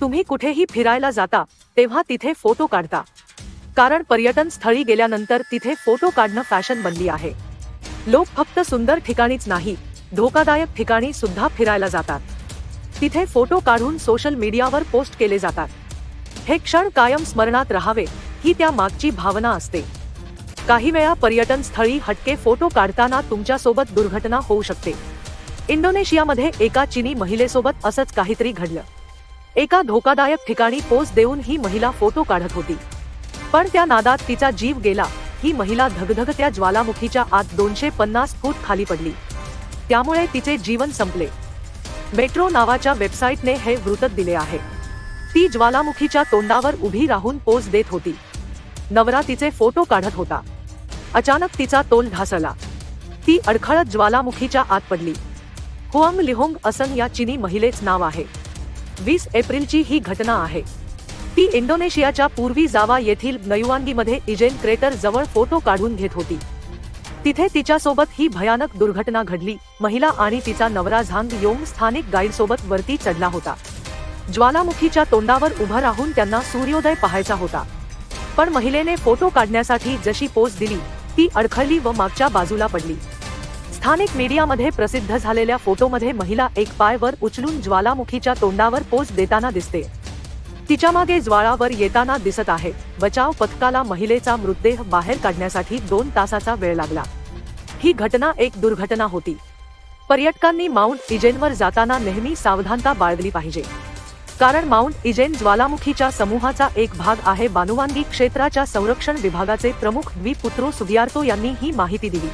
तुम्ही कुठेही फिरायला जाता तेव्हा तिथे फोटो काढता. कारण पर्यटन स्थळी गेल्यानंतर तिथे फोटो काढणं फॅशन बनली आहे. लोक फक्त सुंदर ठिकाणीच नाही धोकादायक ठिकाणी सुद्धा फिरायला जातात. तिथे फोटो काढून सोशल मीडियावर पोस्ट केले जातात. हे क्षण कायम स्मरणात राहावे ही त्या मागची भावना असते. काही वेळा पर्यटन स्थळी हटके फोटो काढताना तुमच्यासोबत दुर्घटना होऊ शकते. इंडोनेशियामध्ये एका चिनी महिलेसोबत असंच काहीतरी घडलं. एका धोकादायक ठिकाणी पोस्ट देऊन ही महिला फोटो काढत होती. पण त्या नादात तिचा जीव गेला. ही महिला धगधगत्या ज्वालामुखीच्या आत दोनशे पन्नास फूट खाली पडली. त्यामुळे तिचे जीवन संपले. मेट्रो नावाच्या वेबसाईटने हे वृत्त दिले आहे. ती ज्वालामुखीच्या तोंडावर उभी राहून पोज देत होती. नवरा तिचे फोटो काढत होता. अचानक तिचा तोल ढासळला. ती अडखळत ज्वालामुखीच्या आत पडली. हुआंग लिहोंग असंग या चिनी महिलेच नाव आहे. वीस एप्रिलची ही घटना आहे. ती इंडोनेशियाच्या पूर्वी जावा येथील नयुवांगीमध्ये इजेन क्रेटर जवळ फोटो काढून घेत होती. तिथे तिच्यासोबत ही भयानक दुर्घटना घडली. महिला आणि तिचा नवरा झांग योंग स्थानिक गाईड सोबत वरती चढला होता. ज्वालामुखीच्या तोंडावर उभं राहून त्यांना सूर्योदय पाहायचा होता. पण महिलेने फोटो काढण्यासाठी जशी पोच दिली ती अडखळली व मागच्या बाजूला पडली. स्थानिक मीडियामध्ये प्रसिद्ध झालेल्या फोटोमध्ये महिला एक पाय वर उचलून ज्वालामुखीच्या तोंडावर पोच देताना दिसते. तिच्यामागे ज्वाळावर येताना दिसत आहे. बचाव पथकाला महिलेचा मृतदेह बाहेर काढण्यासाठी दोन तासाचा वेळ लागला. ही घटना एक दुर्घटना होती. पर्यटकांनी माउंट इजेनवर जाताना नेहमी सावधानता बाळगली पाहिजे. कारण माउंट इजेन ज्वालामुखीच्या समूहाचा एक भाग आहे. बानुवांगी क्षेत्राच्या संरक्षण विभागाचे प्रमुख द्विपुत्रो सुगियार्तो यांनी ही माहिती दिली.